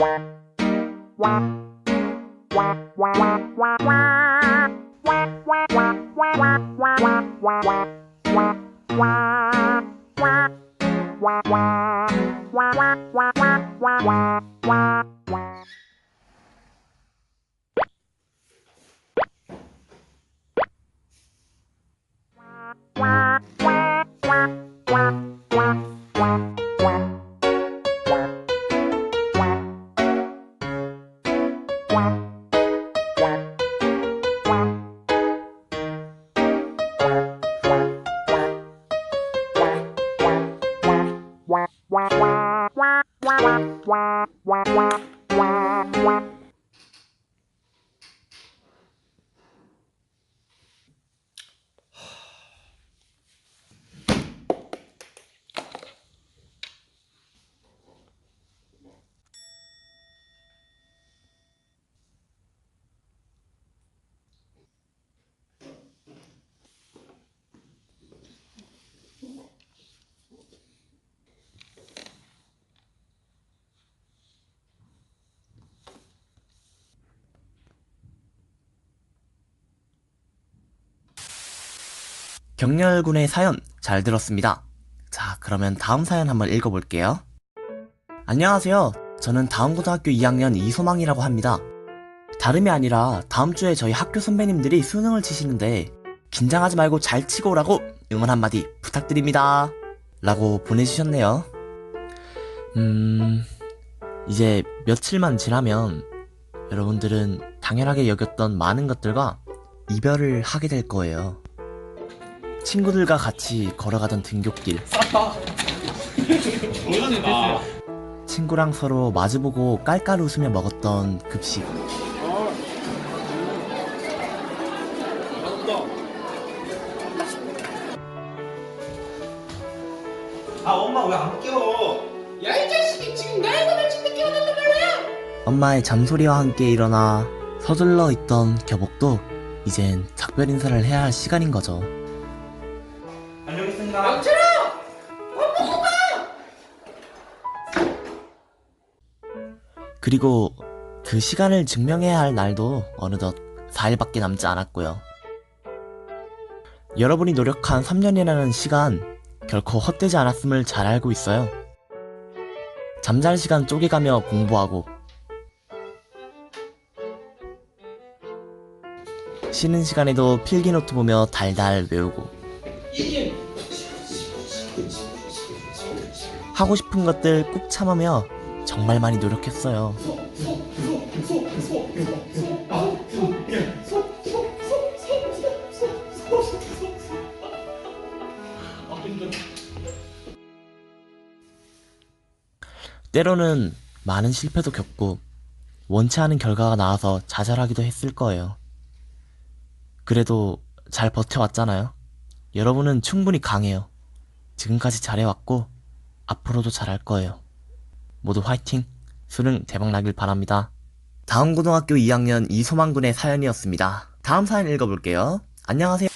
Wow. wow, wow, wow, wow, wow, wow, wow. 경렬군의 사연 잘 들었습니다. 자, 그러면 다음 사연 한번 읽어볼게요. 안녕하세요. 저는 다음 고등학교 2학년 이소망이라고 합니다. 다름이 아니라 다음 주에 저희 학교 선배님들이 수능을 치시는데 긴장하지 말고 잘 치고 오라고 응원 한마디 부탁드립니다. 라고 보내주셨네요. 음, 이제 며칠만 지나면 여러분들은 당연하게 여겼던 많은 것들과 이별을 하게 될 거예요. 친구들과 같이 걸어가던 등굣길. 친구랑 서로 마주보고 깔깔 웃으며 먹었던 급식. 아 엄마 왜 안 깨워? 야 이 자식이 지금 나이가 며칠 늦게 오는데 말이야 엄마의 잔소리와 함께 일어나 서둘러 있던 교복도 이젠 작별 인사를 해야 할 시간인 거죠. 다녀오겠습니다. 영철아 밥 먹고 가 그리고 그 시간을 증명해야 할 날도 어느덧 4일밖에 남지 않았고요. 여러분이 노력한 3년이라는 시간 결코 헛되지 않았음을 잘 알고 있어요. 잠잘 시간 쪼개가며 공부하고 쉬는 시간에도 필기노트 보며 달달 외우고 하고 싶은 것들 꾹 참으며 정말 많이 노력했어요. 때로는 많은 실패도 겪고 원치 않은 결과가 나와서 좌절하기도 했을 거예요. 그래도 잘 버텨왔잖아요. 여러분은 충분히 강해요. 지금까지 잘해왔고 앞으로도 잘할 거예요. 모두 화이팅! 수능 대박 나길 바랍니다. 다음 고등학교 2학년 이소망군의 사연이었습니다. 다음 사연 읽어볼게요. 안녕하세요.